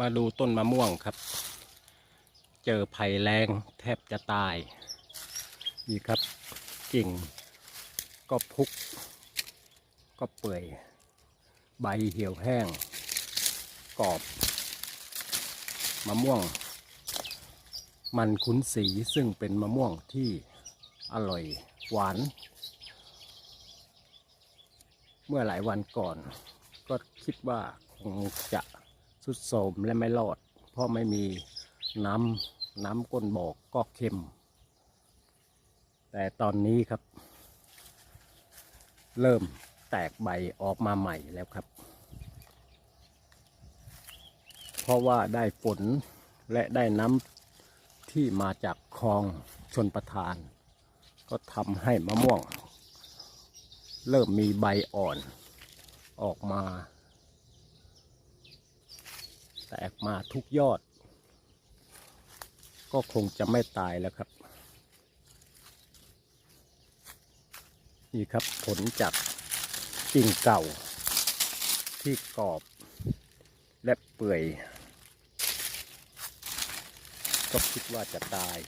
มาดูต้นมะม่วงครับ เจอภัยแรงแทบจะตาย นี่ครับกิ่ง ก็พุก ก็เปื่อย ใบเหี่ยวแห้ง กรอบ มะม่วง มันคุ้นสีซึ่งเป็นมะม่วงที่อร่อยหวาน เมื่อหลายวันก่อน ก็คิดว่าคงจะ สุดโทรมและไม่รอด เพราะไม่มีน้ำน้ำก้นบอกก็เค็ม แต่ตอนนี้ครับ เริ่มแตกใบออกมาใหม่แล้วครับ เพราะว่าได้ฝนและได้น้ำที่มาจากคลองชนประทาน ก็ทำให้มะม่วง เริ่มมีใบอ่อนออกมา แตกมาทุกยอด ก็คงจะไม่ตายแล้วครับ นี่ครับผลจากกิ่งเก่า ที่กรอบ และเปื่อย ก็คิดว่าจะตาย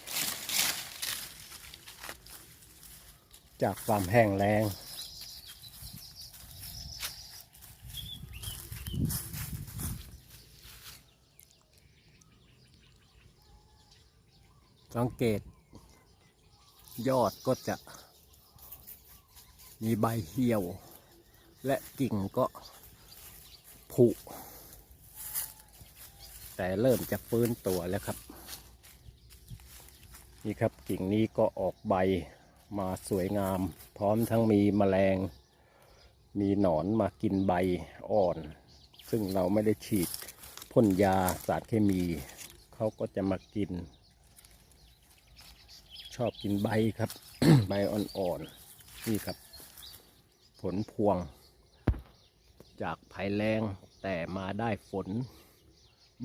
จากความแห้งแล้ง สังเกต ยอดก็จะมีใบเหี่ยว และกิ่งก็ผุ แต่เริ่มจะฟื้นตัวแล้วครับ นี่ครับกิ่งนี้ก็ออกใบมาสวยงาม พร้อมทั้งมีแมลง มีหนอนมากินใบอ่อน ซึ่งเราไม่ได้ฉีดพ่นยาสารเคมี เขาก็จะมากิน ชอบกินใบครับ ใบอ่อนๆนี่ครับ ผลพวง จากภัยแรงแต่มาได้ฝน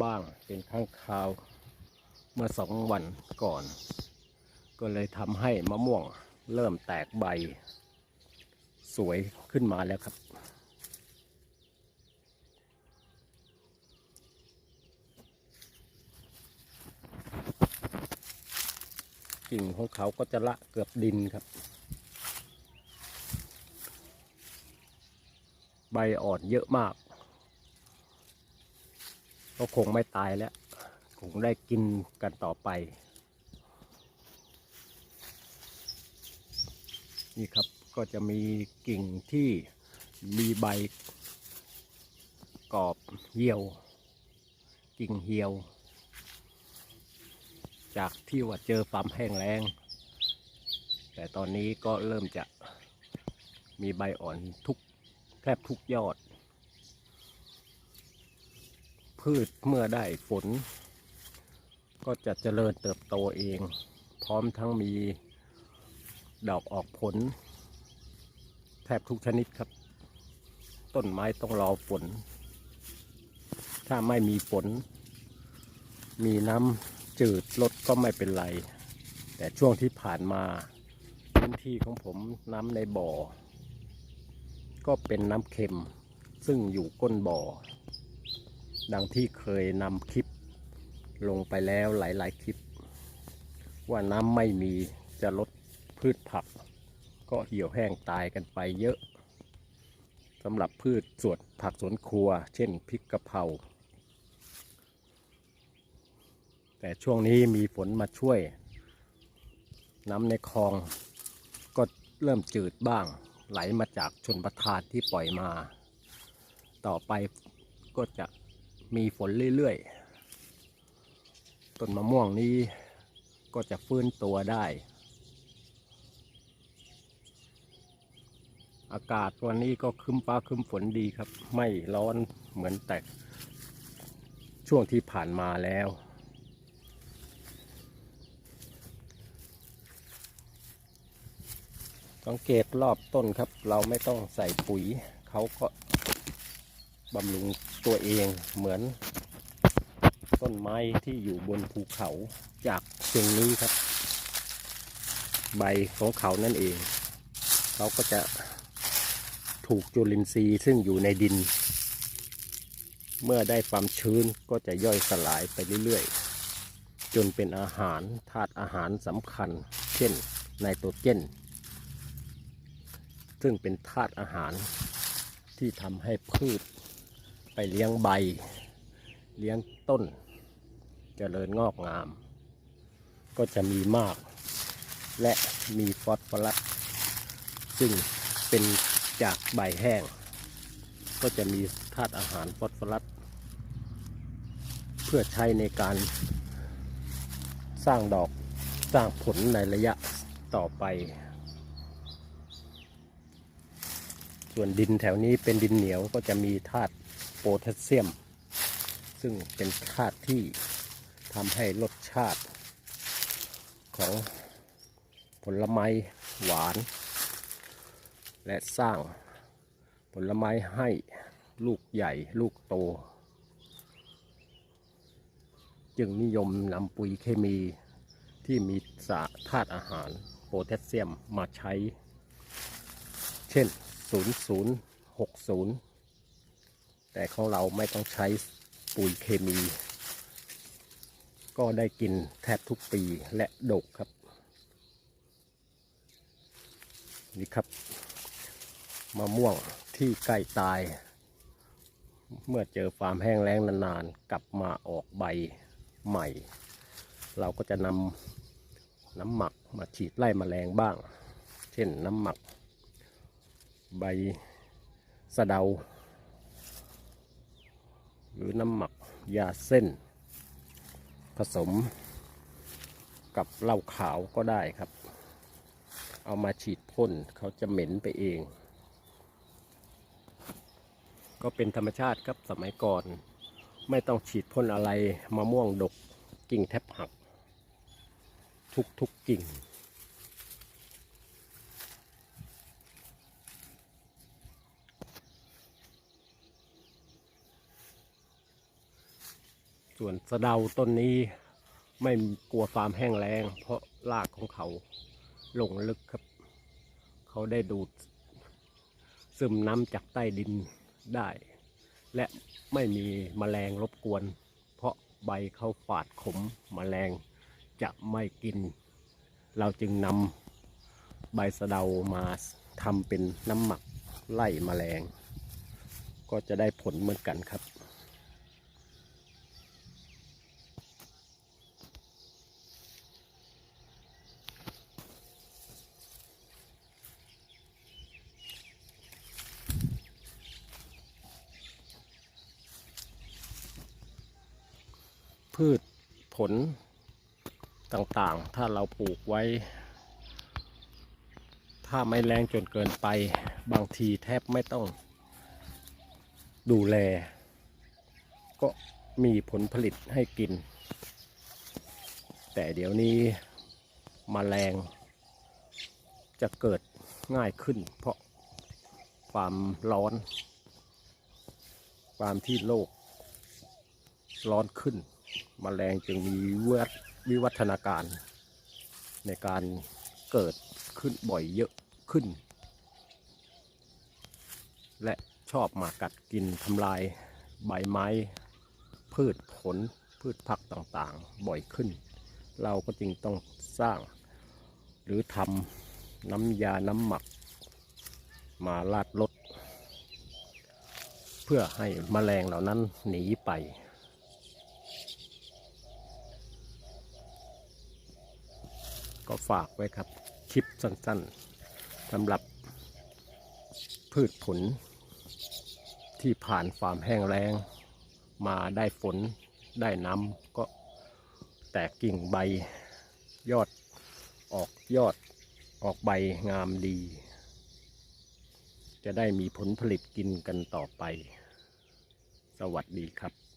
บ้างเป็นข้างคราว เมื่อสองวันก่อน ก็เลยทำให้มะม่วงเริ่มแตกใบ สวยขึ้นมาแล้วครับ กิ่งของเขาก็จะละเกือบดินครับ ใบอ่อนเยอะมาก ก็คงไม่ตายแล้ว คงได้กินกันต่อไป นี่ครับก็จะมีกิ่งที่มีใบกรอบเหี่ยว กิ่งเหี่ยว จากที่ว่าเจอความแห้งแล้ง แต่ตอนนี้ก็เริ่มจะมีใบอ่อนทุกแทบทุกยอด พืชเมื่อได้ฝน ก็จะเจริญเติบโตเอง พร้อมทั้งมีดอกออกผล แทบทุกชนิดครับ ต้นไม้ต้องรอฝน ถ้าไม่มีฝน มีน้ำ จืดลดก็ไม่เป็นไร แต่ช่วงที่ผ่านมาพื้นที่ของผมน้ำในบ่อ ก็เป็นน้ำเค็มซึ่งอยู่ก้นบ่อ ดังที่เคยนำคลิปลงไปแล้วหลายๆคลิป ว่าน้ำไม่มีจะลดพืชผัก ก็เหี่ยวแห้งตายกันไปเยอะสำหรับพืชสวนผักสวนครัว เช่นพริกกะเพรา แต่ช่วงนี้มีฝนมาช่วย น้ำในคลอง ก็เริ่มจืดบ้าง ไหลมาจากชนประทานที่ปล่อยมา ต่อไปก็จะมีฝนเรื่อยๆ ต้นมะม่วงนี้ก็จะฟื้นตัวได้ อากาศวันนี้ก็คึมฟ้าคึมฝนดีครับ ไม่ร้อนเหมือนแต่ช่วงที่ผ่านมาแล้ว สังเกตรอบต้นครับ เราไม่ต้องใส่ปุ๋ย เขาก็บำรุงตัวเองเหมือน ต้นไม้ที่อยู่บนภูเขาจากเชียงนี้ครับ ใบของเขานั่นเอง เขาก็จะถูกจุลินทรีย์ซึ่งอยู่ในดิน เมื่อได้ความชื้นก็จะย่อยสลายไปเรื่อยๆ จนเป็นอาหารธาตุอาหารสำคัญ เช่นไนโตรเจน ซึ่งเป็นธาตุอาหารที่ทำให้พืชไปเลี้ยงใบ เลี้ยงต้นเจริญงอกงาม ก็จะมีมาก และมีฟอสฟอรัสซึ่งเป็นจากใบแห้ง ก็จะมีธาตุอาหารฟอสฟอรัสเพื่อใช้ในการสร้างดอกสร้างผลในระยะต่อไป ส่วนดินแถวนี้เป็นดินเหนียวก็จะมีธาตุโพแทสเซียม ซึ่งเป็นธาตุที่ทำให้รสชาติของผลไม้หวาน และสร้างผลไม้ให้ลูกใหญ่ลูกโต จึงนิยมนำปุ๋ยเคมีที่มีสารธาตุอาหารโพแทสเซียมมาใช้ เช่น 0060 แต่ของเราไม่ต้องใช้ปุ๋ยเคมี ก็ได้กินแทบทุกปีและดกครับ นี่ครับมะม่วงที่ใกล้ตาย เมื่อเจอความแห้งแล้งนานๆ กลับมาออกใบใหม่ เราก็จะนำน้ำหมักมาฉีดไล่แมลงบ้าง เช่นน้ำหมัก ใบสะเดา หรือน้ำหมักยาเส้น ผสมกับเหล้าขาวก็ได้ครับ เอามาฉีดพ่นเขาจะเหม็นไปเอง ก็เป็นธรรมชาติครับสมัยก่อน ไม่ต้องฉีดพ่นอะไรมะม่วงดกกิ่งแทบหัก ทุกทุกกิ่ง ส่วนสะเดาต้นนี้ไม่กลัวความแห้งแล้ง เพราะรากของเขาลงลึกครับ เขาได้ดูด ซึมน้ำจากใต้ดินได้ และไม่มีแมลงรบกวน เพราะใบเขาฝาดขมแมลงจะไม่กิน เราจึงนำใบสะเดามาทำเป็นน้ำหมักไล่แมลง ก็จะได้ผลเหมือนกันครับ พืช ผลต่างๆ ถ้าเราปลูกไว้ ถ้าไม่แรงจนเกินไป บางทีแทบไม่ต้องดูแล ก็มีผลผลิตให้กิน แต่เดี๋ยวนี้มแมลงจะเกิดง่ายขึ้น เพราะความร้อน ความที่โลกร้อนขึ้น มแมลงจึงมีวิวัฒวิวัฒนาการ ในการเกิดขึ้นบ่อยเยอะขึ้น และชอบมากัดกินทำลายใบไม้ พืชผลพืชผักต่างๆ บ่อยขึ้น เราก็จึงต้องสร้าง หรือทำน้ำยาน้ำหมัก มาลาดลด เพื่อให้แมลงเหล่านั้นหนีไป ก็ฝากไว้ครับ คลิปสั้นๆสำหรับพืชผล ที่ผ่านความแห้งแล้ง มาได้ฝนได้น้ำก็แตกกิ่งใบ ยอดออกยอดออกใบงามดี จะได้มีผลผลิตกินกันต่อไป สวัสดีครับ